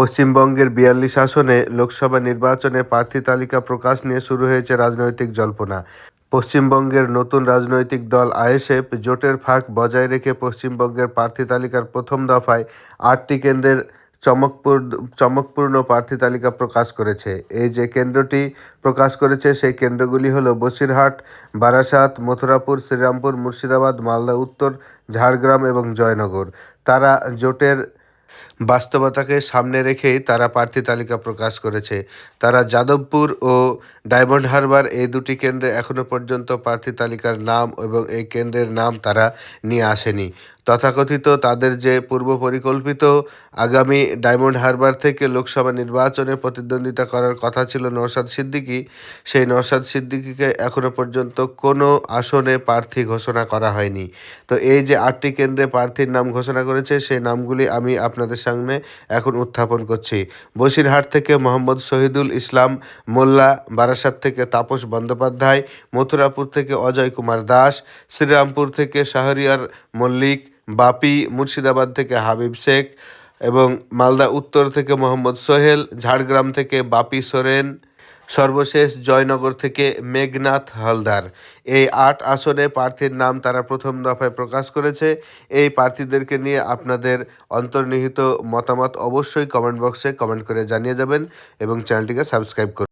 পশ্চিমবঙ্গের বিয়াল্লিশ আসনে লোকসভা নির্বাচনে প্রার্থী তালিকা প্রকাশ নিয়ে শুরু হয়েছে রাজনৈতিক জল্পনা। পশ্চিমবঙ্গের নতুন রাজনৈতিক দল আইএসএফ জোটের ফাঁক বজায় রেখে পশ্চিমবঙ্গের প্রার্থী তালিকার প্রথম দফায় আটটি কেন্দ্রের চমকপুর, চমকপূর্ণ প্রার্থী তালিকা প্রকাশ করেছে। এই যে কেন্দ্রটি প্রকাশ করেছে, সেই কেন্দ্রগুলি হলো বসিরহাট, বারাসাত, মথুরাপুর, শ্রীরামপুর, মুর্শিদাবাদ, মালদা, উত্তর, ঝাড়গ্রাম এবং জয়নগর। তারা জোটের বাস্তবতাকে সামনে রেখেই তারা প্রার্থী তালিকা প্রকাশ করেছে। তারা যাদবপুর ও ডায়মন্ড হারবার এই দুটি কেন্দ্রে এখনও পর্যন্ত প্রার্থী তালিকার নাম এবং এই কেন্দ্রের নাম তারা নিয়ে আসেনি। তথাকথিত তাদের যে পূর্ব পরিকল্পিত আগামী ডায়মন্ড হারবার থেকে লোকসভা নির্বাচনে প্রতিদ্বন্দ্বিতা করার কথা ছিল নওশাদ সিদ্দিকী, সেই নওশাদ সিদ্দিকিকে এখনও পর্যন্ত কোনো আসনে প্রার্থী ঘোষণা করা হয়নি। তো এই যে আটটি কেন্দ্রে প্রার্থীর নাম ঘোষণা করেছে, সেই নামগুলি আমি আপনাদের সামনে এখন উত্থাপন করছি। বসিরহাট থেকে মোহাম্মদ শহীদুল ইসলাম, মোল্লা, বারাসাত থেকে তাপস বন্দ্যোপাধ্যায়, মথুরাপুর থেকে অজয় কুমার দাস, শ্রীরামপুর থেকে শাহরিয়ার মল্লিক বাপি, মুর্শিদাবাদ থেকে হাবিব শেখ এবং মালদা, উত্তর থেকে মোহাম্মদ সোহেল, ঝাড়গ্রাম থেকে বাপি সোরেন, সর্বশেষ জয়নগর থেকে মেঘনাথ হালদার। এই আট আসনে প্রার্থীর নাম তারা প্রথম দফায় প্রকাশ করেছে। এই প্রার্থীদেরকে নিয়ে আপনাদের অন্তর্নিহিত মতামত অবশ্যই কমেন্ট বক্সে কমেন্ট করে জানিয়ে যাবেন এবং চ্যানেলটিকে সাবস্ক্রাইব করুন।